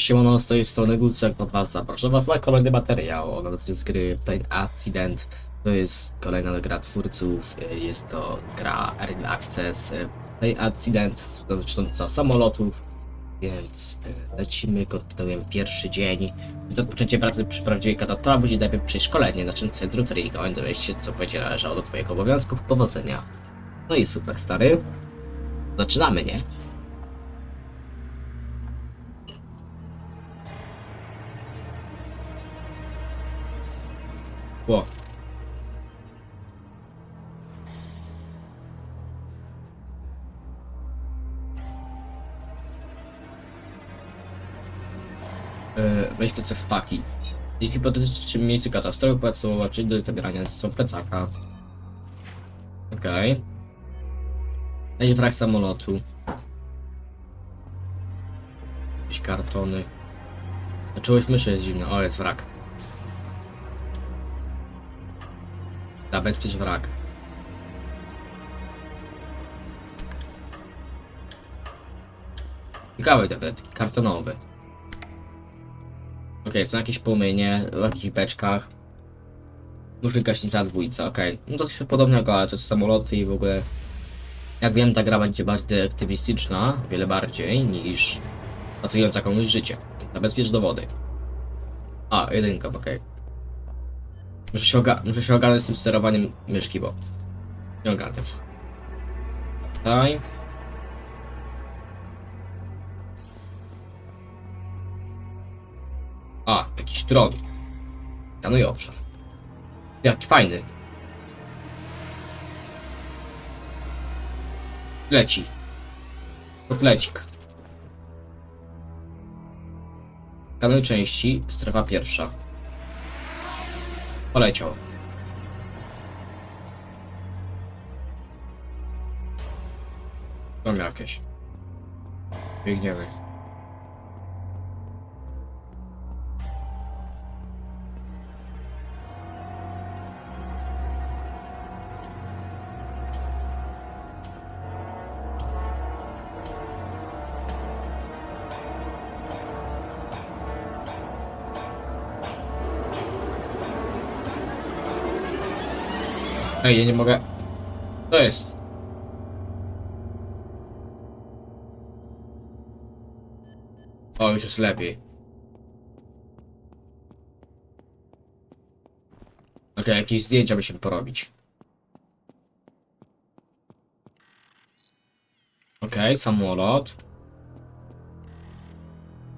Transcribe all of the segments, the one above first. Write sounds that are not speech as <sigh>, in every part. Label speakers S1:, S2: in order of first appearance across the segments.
S1: Cześć, siemano, z tej strony Gulczek, pod was zapraszam was na kolejny materiał o nazwie z gry Plane Accident. To jest kolejna gra twórców, jest to gra Early Access y, Plane Accident dotycząca samolotów, więc y, lecimy, kontynuujemy pierwszy dzień. Do rozpoczęcia pracy przy prawdziwej katastrofie będzie najpierw przejść szkolenie na czym centrum treningu, dowiedzieć się co będzie należało do twoich obowiązków, powodzenia. No i super stary. Zaczynamy, nie? Ło. Yy, weź plecak z paki. Jeśli hipotetycznym miejscu katastrofy podsumować do zabierania ze sobą plecaka. Okej. Okay. Weź wrak samolotu. Jakieś kartony. Zacząłeś myszy jest zimno. O, jest wrak. Zabezpiecz wrak. Ciekawe te wetki, kartonowe. Okej, są jakieś płomienie w jakichś beczkach. Duży gaśnica dwójca, okej. No to się podobnego, ale to jest samoloty i w ogóle... Jak wiem, ta gra będzie bardziej detektywistyczna, o wiele bardziej niż ratująca komuś życie. Zabezpiecz dowody. A, jedynka, okej. Muszę się, oga muszę się ogarnąć z tym sterowaniem myszki, bo nie ogarniam. Tutaj. A, jakiś dron. Skanuj obszar. Jaki fajny. Leci. Kotlecik. Skanuj części, strefa pierwsza. Poleciał. Mam jakieś. Biegniemy. Ej, ja nie mogę. To jest. O, już jest lepiej. Okej, jakieś zdjęcia musimy porobić. Okej, samolot.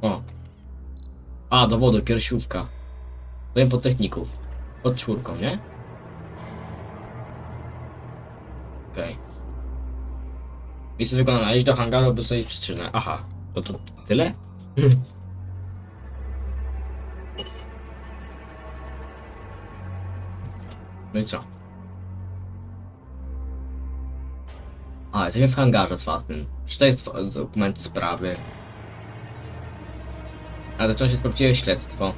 S1: O. A, dowodu, piersiówka. Byłem po techników. Pod czwórką, nie? Miejsce wykonane. Iść do hangaru, by sobie przyczynę. Aha. To to tyle? No i co? A, jesteśmy w hangarze swatnym. Czytaj dokumenty sprawy. A zaczęło się prawdziwe śledztwo.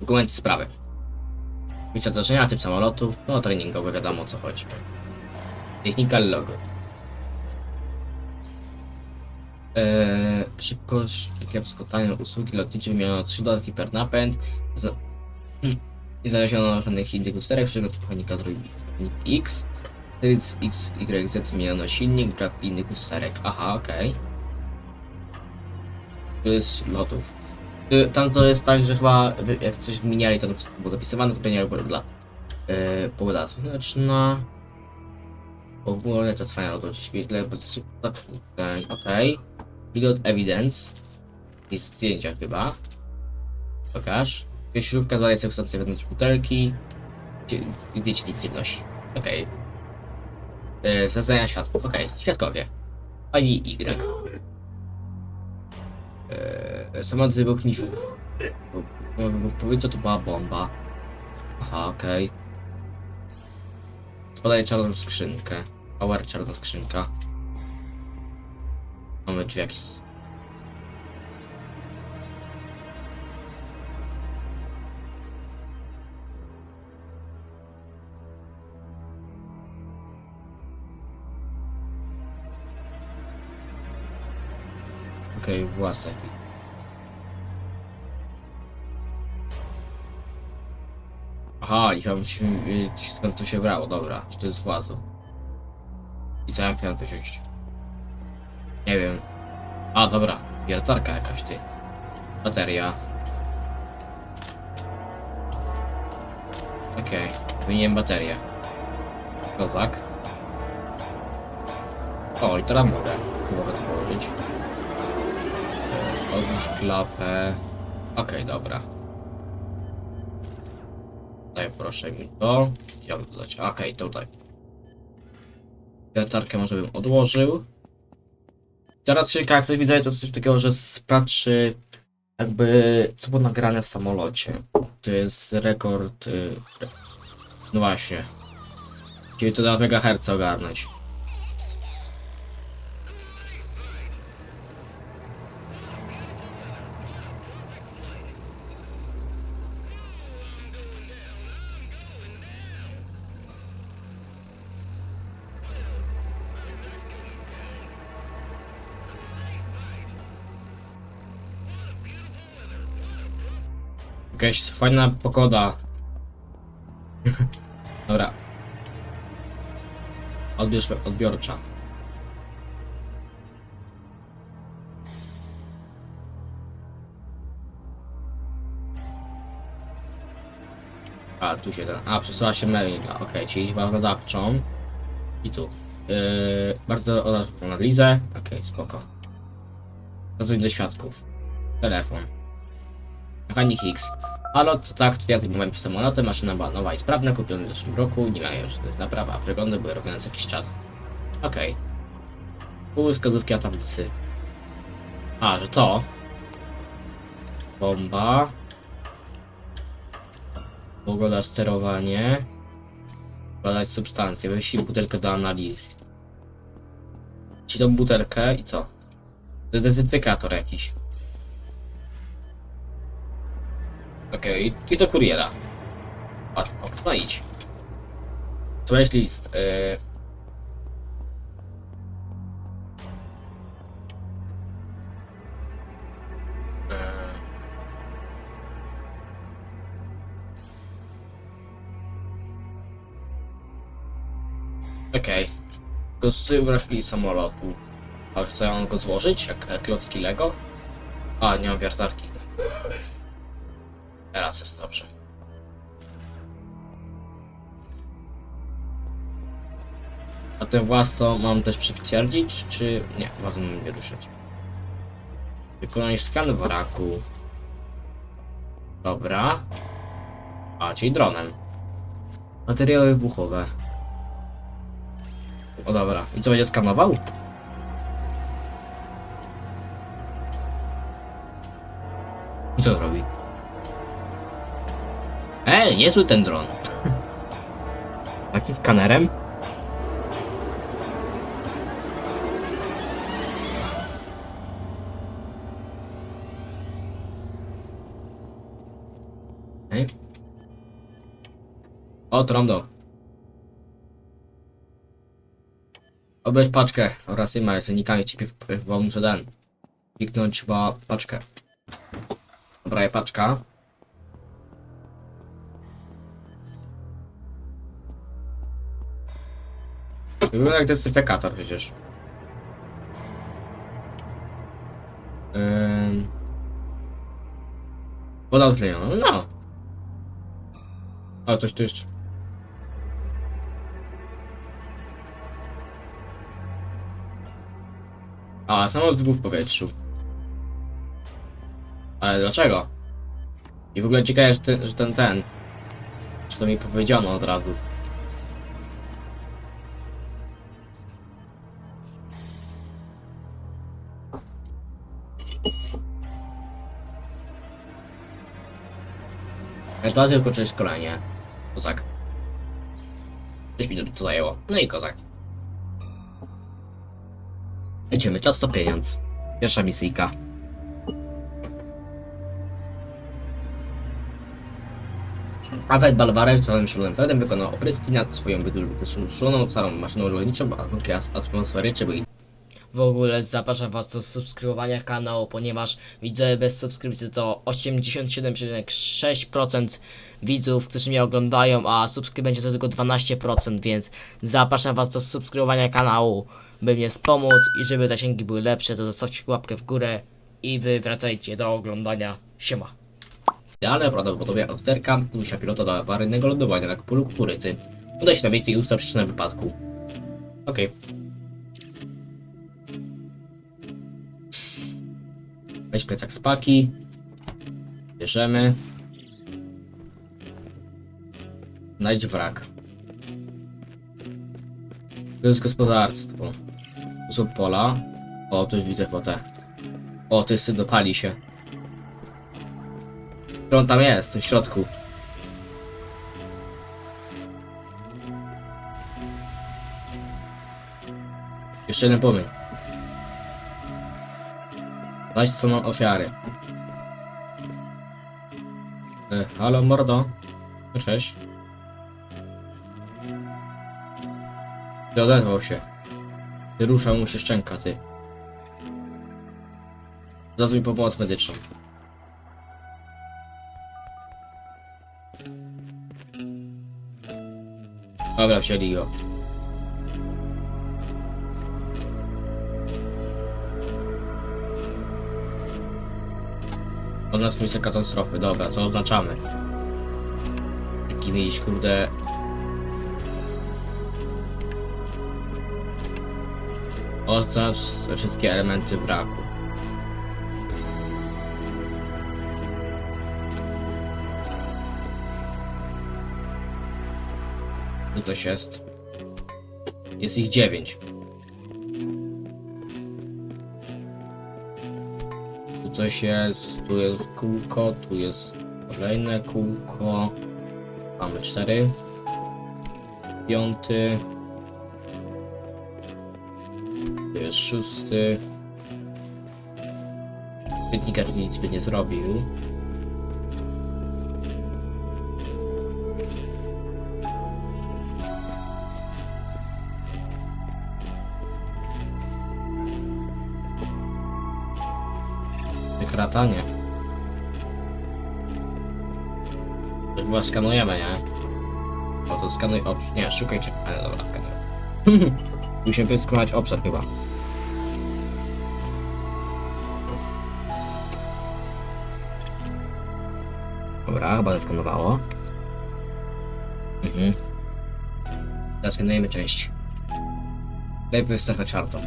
S1: Dokumenty sprawy. Miejsce zdarzenia, typ samolotu, no treningowy, wiadomo o co chodzi. Technical logo. Eee, szybkość, kiepsko tanie usługi lotnicze wymieniono skrzydła, hipernapęd. Z... Hmm. Nie znaleziono żadnych innych usterek, mechanika drogi X. X, X, Y, Z wymieniono silnik, brak innych usterek. Aha, okej. Okay. Jest lotów. Y, Tam to jest tak, że chyba jak coś wymieniali, to było zapisywane, to będzie jakby dla yy, pogoda słoneczna. Ogólne to trwania lodu świetle, bo to jest tak, okej. Okay. Pilot evidence. I zdjęcia chyba. Pokaż. Śrubka zadaje substancję wewnątrz butelki. Gdzie- Zdjęcie nic nie wnosi. Okej. Okay. Zaznania świadków. Okej, świadkowie. Ani Y. Eee, Samolot wybuchł niż... Powiedz co to była bomba. Aha, okej. Okay. Podaję czarną skrzynkę. Power czarna skrzynka. Mamy drzwi. Okej, własne. Aha, i chciałbym się wiedzieć skąd to się brało, dobra, czy to jest włazu. I co, jak miałem to wziąć? Nie wiem. A, dobra, wiertarka jakaś, ty. Bateria. Okej, wymieniłem baterię. Kozak. O, i teraz mogę. Mogę otworzyć. Otwórz klapę. Okej, dobra. Daj proszę mi to. Ja bym dodać. Okej, tutaj. Latarkę może bym odłożył. Teraz się jak coś widzę, to coś takiego, że sprawdź jakby co było nagrane w samolocie. To jest rekord. y, No właśnie. Czyli to na MHz ogarnąć. Jakaś fajna pogoda. <laughs> Dobra. Odbierz, odbiorcza. A, tu się da. A, przesyła się mailinga. Ok, czyli chyba. I tu. Yy, bardzo oddatną analizę. Ok, spoko. Zadzwoń do świadków. Telefon. Mechanik X. Halo, to tak, to ja tym momencie samolotem, maszyna była nowa i sprawna, kupiona w zeszłym roku, nie to jest naprawa, a przeglądy były robione co jakiś czas. Okej. Okay. Były wskazówki tablicy. A, że to. Bomba. Pogoda, sterowanie. Badać substancje, weź butelkę do analizy. Ci tą butelkę i co? To dezynfekator jakiś. Okej, i do kuriera. Łatwo, no idź. Słuchaj list. Yy... Okej. Okay. brakli samolotu. A już mam go złożyć? Jak klocki Lego? A, nie mam wiertarki. Teraz jest dobrze. A ten włas to mam też przytwierdzić, czy nie? Włas mam nie ruszyć. Wykonać skan wraku. Dobra. A, czyli dronem. Materiały wybuchowe. O dobra. I co będzie skanował? I co robi? Ej, niezły ten dron. Takim skanerem? Ej. O, Trondo. Obejrz paczkę oraz ima z wynikami ci chyba muszę ten. Kliknąć chyba paczkę. Dobra, paczka. Wygląda jak dezynfekator przecież. Ym... Woda no. A, coś tu jeszcze. A, samolot wybuchł w powietrzu. Ale dlaczego? I w ogóle ciekawe, że ten, że ten, ten. Czy to mi powiedziano od razu. To tylko część szkolenia. To tak. 6 minut to zajęło. No i kozak. Lecimy, czas to pieniądz. Pierwsza misyjka. Awet Balvarem z całym Szylem Fredem wykonał opryski nad swoją wysuszoną całą maszyną rolniczą, warunki atmosferyczne były W ogóle zapraszam Was do subskrybowania kanału, ponieważ widzę bez subskrypcji to 87,6% widzów, którzy mnie oglądają, a subskrybentów to tylko 12%, więc zapraszam Was do subskrybowania kanału, by mnie wspomóc i żeby zasięgi były lepsze, to zostawcie łapkę w górę i Wy wracajcie do oglądania. Siema. Idealne prawdopodobie odsterka musia pilota do awaryjnego lądowania na kupolu kukurydzy. Udaj się na miejsce i ustaw przyczynę wypadku. Okej. Weź plecak z paki. Bierzemy. Znajdź wrak. To jest gospodarstwo. Tu są pola. O, tu już widzę fotę. O, to jest dopali się. To on tam jest, w środku. Jeszcze jeden pomysł. Zaś co mam ofiary. E, halo mordo. No, Cześć. Ty odezwał się. Ty ruszał mu się szczęka, ty. Po pomoc medyczną. Dobra, wzięli go. Od nas miejsce katastrofy, dobra, co oznaczamy? Jaki mieliś, kurde... Oznacz wszystkie elementy braku. Tu coś jest. Jest ich dziewięć. Coś jest, tu jest kółko, tu jest kolejne kółko. Mamy cztery. Piąty. Tu jest szósty. Wytnikacz nic by nie zrobił. Wykratanie. To chyba skanujemy, nie? O to skanuj obszar. Nie, szukaj czekaj. Ale dobra, skanuj. <laughs> Musimy wyskanować obszar chyba. Dobra, chyba zeskanowało. Mhm. Teraz skanujemy część. Lepiej strefę czartą.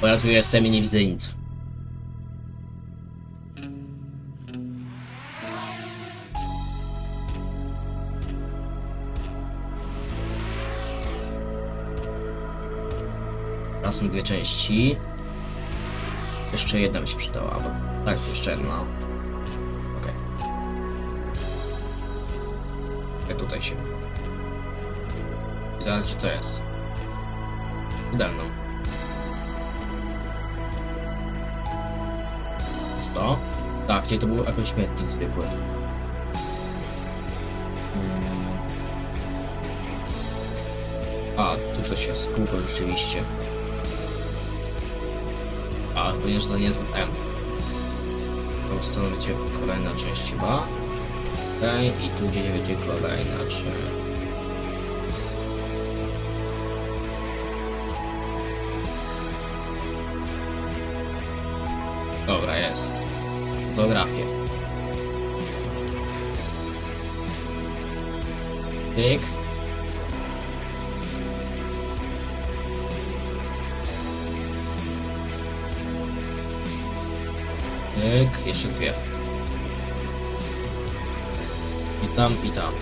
S1: Bo ja tu jestem i nie widzę nic. Są dwie części. Jeszcze jedna by się przydała, bo... Tak, jeszcze jedna. Okej. Jak tutaj się... I teraz gdzie to jest? Przede mną. Jest to? Tak, gdzie to był jakiś śmietnik zwykły. Mm. A, tu coś jest, kółko rzeczywiście. A, ponieważ to nie jest M. Stanowicie kolejna część chyba. Okej, i tu gdzie nie będzie kolejna część. Dobra, jest. Fotografie. Pyk. Jeszcze dwie. I tam, i tam.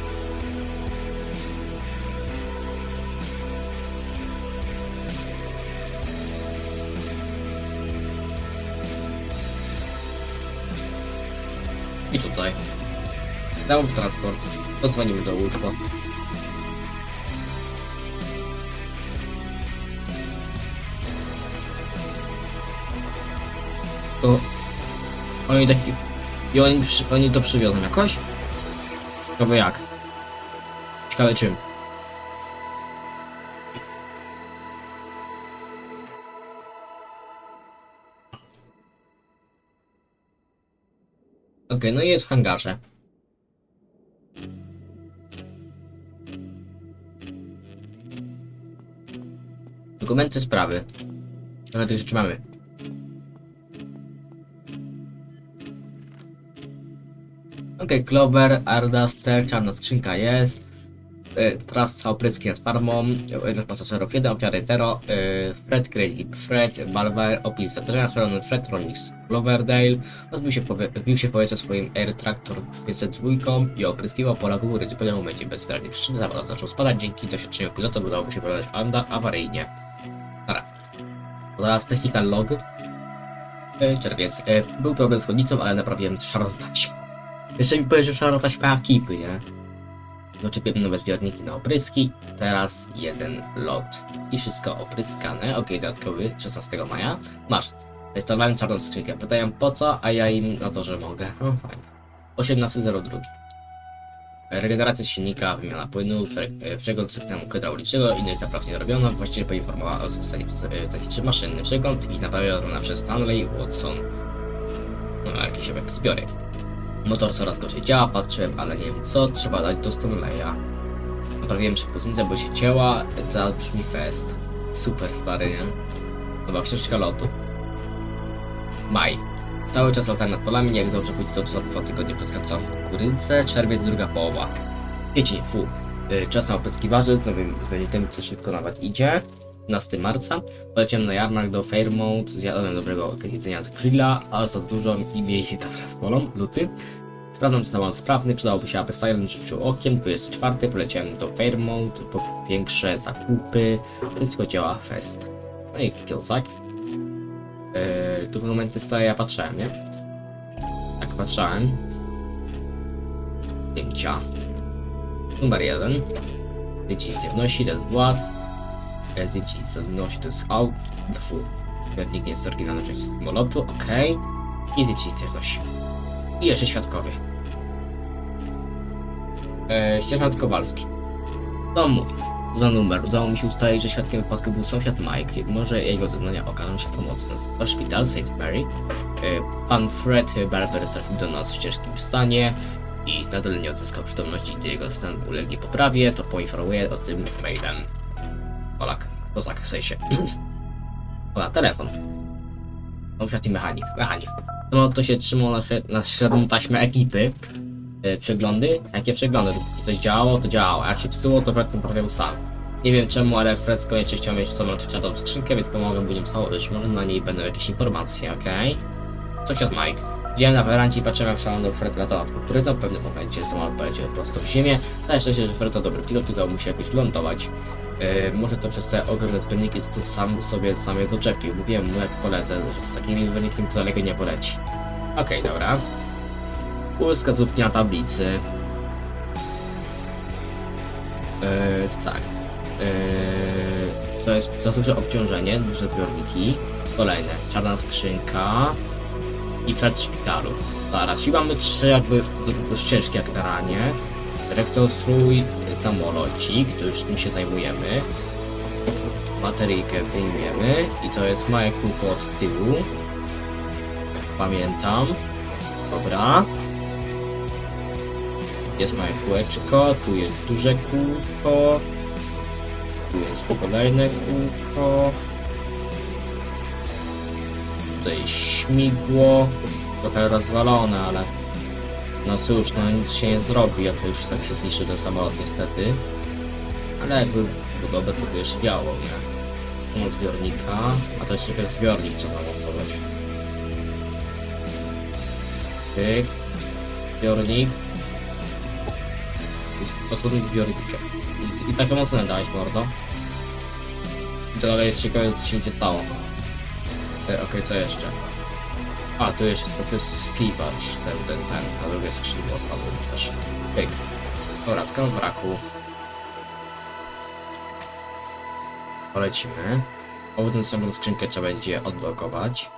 S1: I tutaj. Dałem transport. Odzwonimy do łóżka. Oni taki... I oni, oni to przywiozą jakoś? Ciekawe jak. Ciekawe czym. Okej, okay, no i jest w hangarze. Dokumenty sprawy. Trochę tych rzeczy mamy. Okej, Clover, Ardaster, czarna skrzynka jest. Y, Trust opryski nad farmą, jeden pasażerów, jeden ofiary Tero, y, Fred, Crazy Fred, Malware, opis weterana, szalony Fred, Cloverdale, rozbił się, powie, wbił się powietrze swoim Air Tractor 502 i opryskiwał pola góry, w pewnym momencie bez wyraźnych przyczyn zawód zaczął spadać, dzięki doświadczeniu pilota udało mu się pobrać anda awaryjnie. Dobra. Teraz technical log. Y, Czerwiec. Y, Był problem z chodnicą, ale naprawiłem szarą taśmę. Jeszcze mi powie, że szarą taśmę ekipy, nie? Doczepiłem nowe zbiorniki na opryski. Teraz jeden lot. I wszystko opryskane. Ok, dodatkowy 16 maja. Masz. Instalowałem czarną skrzynkę. Pytają po co, a ja im na to, że mogę. No fajnie. 18.02. Regeneracja silnika, wymiana płynu, fre- przegląd systemu hydraulicznego, innych napraw nie robiono. Właściwie poinformowała o takich trzy maszyny. Przegląd i naprawiona robiona przez Stanley Watson. No, jakiś obiekt zbiorek. Motor coraz gorzej działa, patrzyłem, ale nie wiem co, trzeba dać do Stanleya. Naprawiłem przepustnicę, bo się cięła, teraz brzmi fest. Super stary, nie? Nowa książka lotu. Maj. Cały czas latałem nad polami, jak dobrze pójdzie to za dwa tygodnie przedkręcam kukurydzę, czerwiec druga połowa. Kwiecień, fu. Y, Czas na opryskiwarzy, z nowym wynikiem, co szybko nawet idzie. 15 marca. Poleciałem na jarmark do Fairmount, zjadłem dobrego jedzenia z grilla, ale za dużo i mnie to teraz bolą, luty. Sprawdzam, czy samochód sprawny, przydałoby się, aby Stylen rzucił okiem, 24, poleciałem do Fairmount, po większe zakupy, wszystko działa fest. No i kiosak. Yy, tu momenty stoję, ja patrzyłem, nie? Tak patrzałem. Zdjęcia. Numer jeden. Zdjęcie nic nie wnosi, to jest włas. Nie wnosi, to jest aut. Pewnik nie jest oryginalna część samolotu, ok. I zdjęcie nic nie wnosi. I jeszcze świadkowie. E, Sierżant Kowalski. To. Za numer. Udało mi się ustalić, że świadkiem wypadku był sąsiad Mike. Może jego zeznania okażą się pomocne. To szpital St. Mary. E, Pan Fred Barber trafił do nas w ciężkim stanie i nadal nie odzyskał przytomności, gdy jego stan ulegnie poprawie, to poinformuję o tym mailem. Polak. Kozak, w sensie. <clears throat> Ola, telefon. I mechanik. Mechanik. No to się trzymał na, na średnią taśmę ekipy. E, przeglądy? Jakie przeglądy? Dopóki coś działało, to działało. Jak się psuło, to Fred poprawiał sam. Nie wiem czemu, ale Fred koniecznie chciał mieć w samolocie czarną skrzynkę, więc pomogę mu założyć. Może na niej będą jakieś informacje, okej? Sąsiad Mike. Widziałem na werandzie i patrzyłem jak szalony Fred latał nad. W pewnym momencie samolot poleciał prosto w ziemię. Całe szczęście, że Fred to dobry pilot, mu się jakoś lądować. Yy, może to przez te ogromne zbiorniki, to sam sobie sam je doczepił. Mówiłem mu jak polecę, że z takimi zbiornikami to daleko nie poleci. Okej, dobra. Pół wskazówki na tablicy. Yy, tak. Yy, to jest za duże obciążenie, duże zbiorniki. Kolejne, czarna skrzynka i Fred w szpitalu. Zaraz, i mamy trzy jakby dość ciężkie jak na ranie. Elektrostrój, samolocik, to już tym się zajmujemy. Bateryjkę wyjmiemy i to jest małe kółko od tyłu. Pamiętam. Dobra. Jest małe kółeczko, tu jest duże kółko. Tu jest kolejne kółko. Tutaj śmigło. Trochę rozwalone, ale no cóż, no nic się nie zrobi, jak to już tak się zniszczy ten samolot niestety. Ale jakby budowę to by jeszcze działo, nie? Tu zbiornika, a to jeszcze ten zbiornik trzeba montować. Tyk. Zbiornik. To są zbiornik. I, I takie mocno dałeś, mordo. I to dalej jest ciekawe, co się nie stało. E, Okej, co jeszcze? A, tu jeszcze to jest skiwacz, ten, ten, ten, na drugie skrzydło odpadło też. Pyk. Dobra, skan braku. Polecimy. Potem samą skrzynkę trzeba będzie odblokować.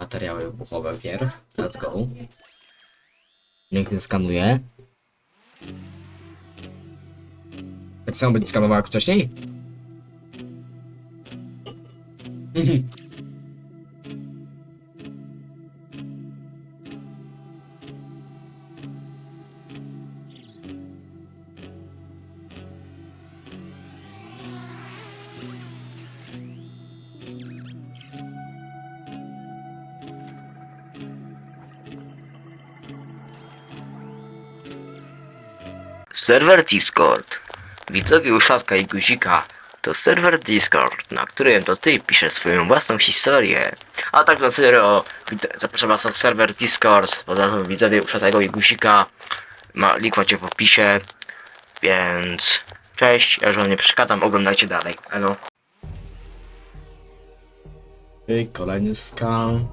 S1: Materiały wybuchowe wpierw. Let's go. Pięknie skanuję. Tak samo będzie skanował jak wcześniej?
S2: Serwer Discord. Widzowie Uszatka i Guzika to serwer Discord, na którym to ty piszesz swoją własną historię. A tak na serio, zapraszam was na serwer Discord, poza tym widzowie Uszatego i Guzika. Ma, link macie w opisie, więc cześć, ja już wam nie przeszkadzam, oglądajcie dalej. Elo.
S1: I kolejny skan.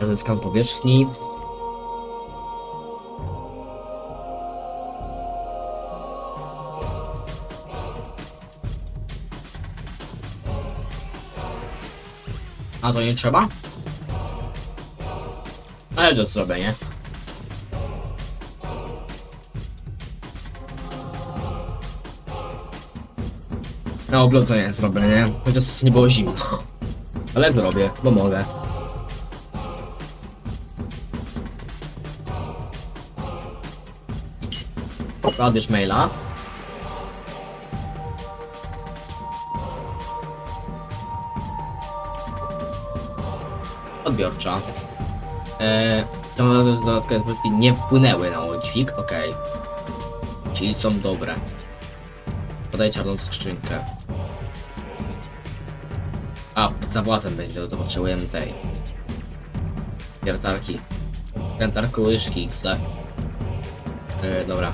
S1: Jeden skan powierzchni. A to nie trzeba? Ale to zrobię, nie? Na oblodzenie zrobię, nie? Chociaż nie było zimno. <laughs> Ale zrobię, bo mogę. Odbierz maila. Odbiorcza. Eee, to dodatkowe zwrotki nie wpłynęły na łącznik, okej. Czyli są dobre. Podaj czarną skrzynkę. A, za własem będzie, to potrzebujemy tej. Wiertarki. Wiertarku łyżki XD. Yy, dobra.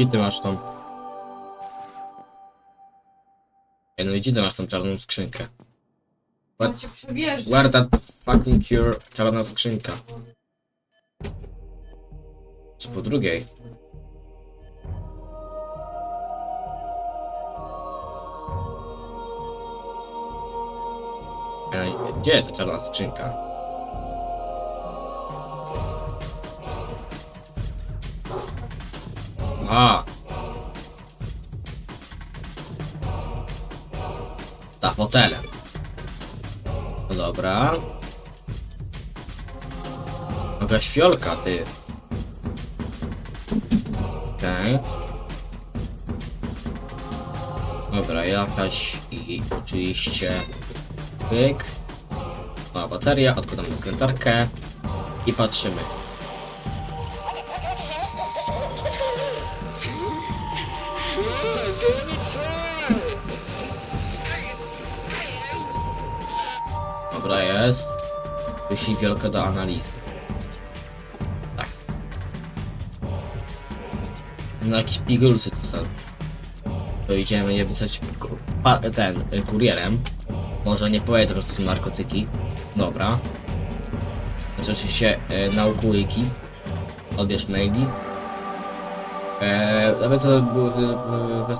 S1: Gdzie ty masz tą? Nie no, gdzie ty masz tą czarną skrzynkę?
S3: On cię przebierze.
S1: Where that fucking cure czarna skrzynka? Czy po drugiej? Ej, Gdzie ta czarna skrzynka? A! Za fotelem. No dobra. Jakaś fiolka, ty. Okej. Dobra, jakaś i oczywiście pyk. Mała bateria, odkładam wykrętarkę i patrzymy. Dobra, jest. Wyślij wielkę do analizy. Tak. No jakieś pigulsy to są. To idziemy je wysłać ten, kurierem. Może nie powie że to są narkotyki. Dobra. Znaczy oczywiście y, naukujki. Odbierz maili. Eee, nawet co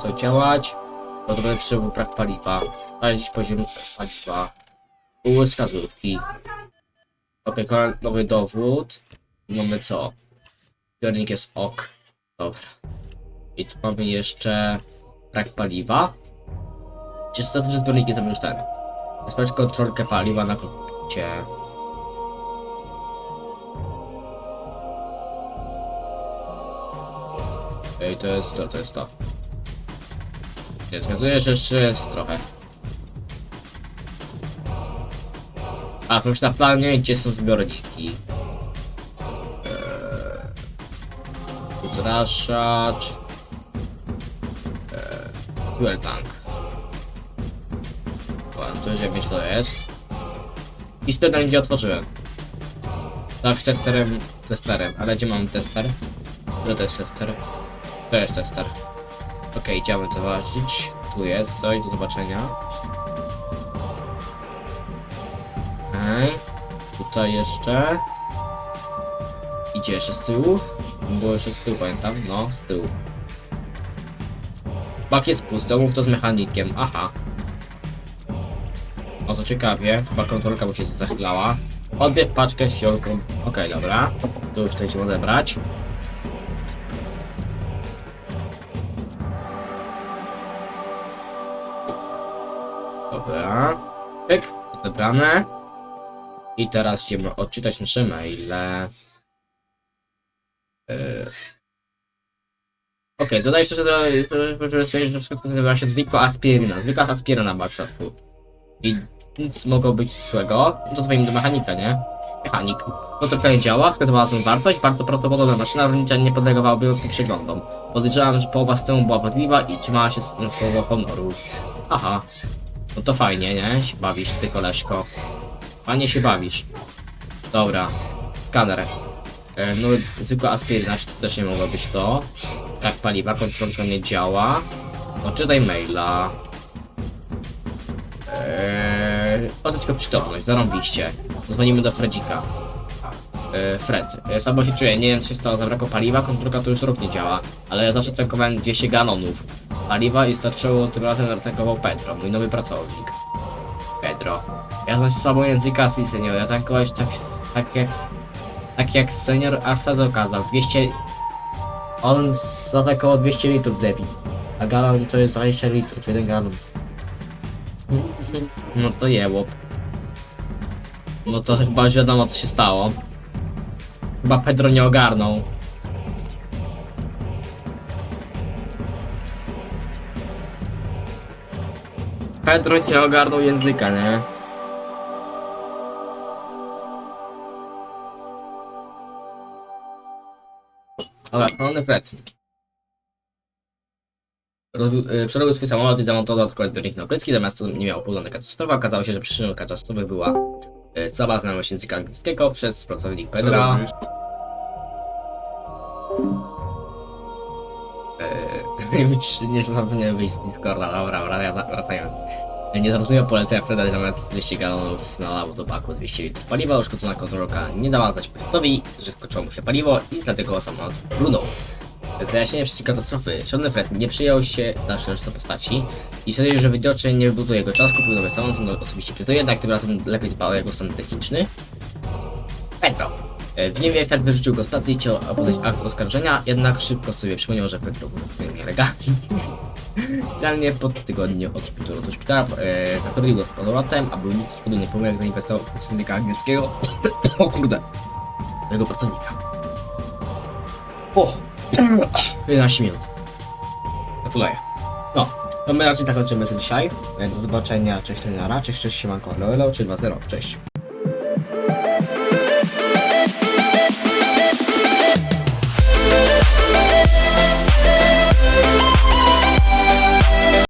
S1: co działać, przyszedł praw paliwa. Sprawdzić poziom paliwa. Były wskazówki. Okej, okay, nowy dowód. Mamy co? Zbiornik jest ok. Dobra. I tu mamy jeszcze brak paliwa. Czy że zbiorniki to już ten? Sprawdź kontrolkę paliwa na kokpicie. Ej, to jest to, to jest to. Nie, wskazuje, że jeszcze jest trochę. A, już na planie, gdzie są zbiorniki. Eee, Zraszacz. Eee, fuel tank. Ładnie, to już jak to jest. I sprzedam gdzie otworzyłem. Zawsze testerem, testerem, ale gdzie mam tester? Gdzie to jest tester? To jest tester. Okej, chciałbym to zobaczyć. Tu jest coś, do zobaczenia. Tutaj jeszcze. Idzie jeszcze z tyłu. Było jeszcze z tyłu, pamiętam. No, z tyłu. Bak jest pusty, mów to z mechanikiem. Aha. O, co ciekawie, chyba kontrolka mu się zachylała. Odbieg paczkę z fiolką. Okej, dobra. Tu już tutaj się odebrać. Dobra. Pyk, odebrane. I teraz idziemy odczytać nasze maile. Yy. Okej, dodaj jeszcze, że, w przypadku nazywa się zwykła aspiryna. Zwykła aspiryna ma w środku. I nic mogło być złego. No to dzwonimy do mechanika, nie? Mechanik. No to klej działa, wskazywała tą wartość, bardzo prawdopodobna maszyna rolnicza nie podlegała obowiązku przeglądom. Podejrzewam, że połowa z tyłu była wadliwa i trzymała się s- słowo honoru. Aha. No to fajnie, nie? Się bawisz, ty koleżko. Fajnie się bawisz. Dobra. Skaner. E, no, zwykła aspiryna, czy to też nie mogło być to. Tak, paliwa, kontrolka nie działa. No, czytaj maila. Eee, odzyskał przytomność, zarąbiście. Dzwonimy do Fredzika. Eee, Fred, e, słabo się czuję, nie wiem co się stało, zabrakło paliwa, kontrolka to już rok nie działa, ale ja zawsze tankowałem 200 galonów paliwa i starczyło tym razem zatankował Pedro, mój nowy pracownik. Pedro. Ja znam słabo języka, si senior, ja tankowałeś tak, tak jak... Tak jak senior Alfredo kazał, 200... On zada około 200 litrów debi. A galon to jest 20 litrów, jeden galon. No to jełop. No to chyba już wiadomo co się stało. Chyba Pedro nie ogarnął. Pedro nie ogarnął języka, nie? Dobra, szanowny Fred. Rozbił- y, Przerobił swój samolot i zamontował dodatkowy odbiornik na opryski, zamiast nie miał opóźniona katastrofa. Okazało się, że przyczyną katastrofy była y, cała znajomość języka angielskiego przez pracownik Pedra. <laughs> Eee, nie zrozumiałem wyjść z Discorda, dobra, dobra, wracając. Nie zrozumiał polecenia Freda, zamiast 200 galonów nalał do baku 200 litrów paliwa, uszkodzona kontrolka nie dała znać pilotowi, że skoczyło mu się paliwo i dlatego samolot runął. Wyjaśnienie przeciw katastrofy. Szanowny Fred nie przyjął się dalszej reszty postaci i stwierdził, że widocznie nie to jego czas, kupił nowy samochód, on osobiście pilotuje, jednak tym razem lepiej dbał o jego stan techniczny. Pedro. W gniewie Fred wyrzucił go z pracy i chciał podać akt oskarżenia, jednak szybko sobie przypomniał, że Pedro był nielegalny. Finalnie po tygodniu od szpitalu do szpitala e, zatrudnił go z powrotem, a był nikt z nie pomógł, jak zainwestował w syndyka angielskiego. o kurde. Tego pracownika. O! 11 minut. Gratuluję. No, to my raczej tak kończymy za dzisiaj. E, Do zobaczenia, cześć Lenara, cześć, cześć, siemanko, Lolo, czy 2-0, cześć.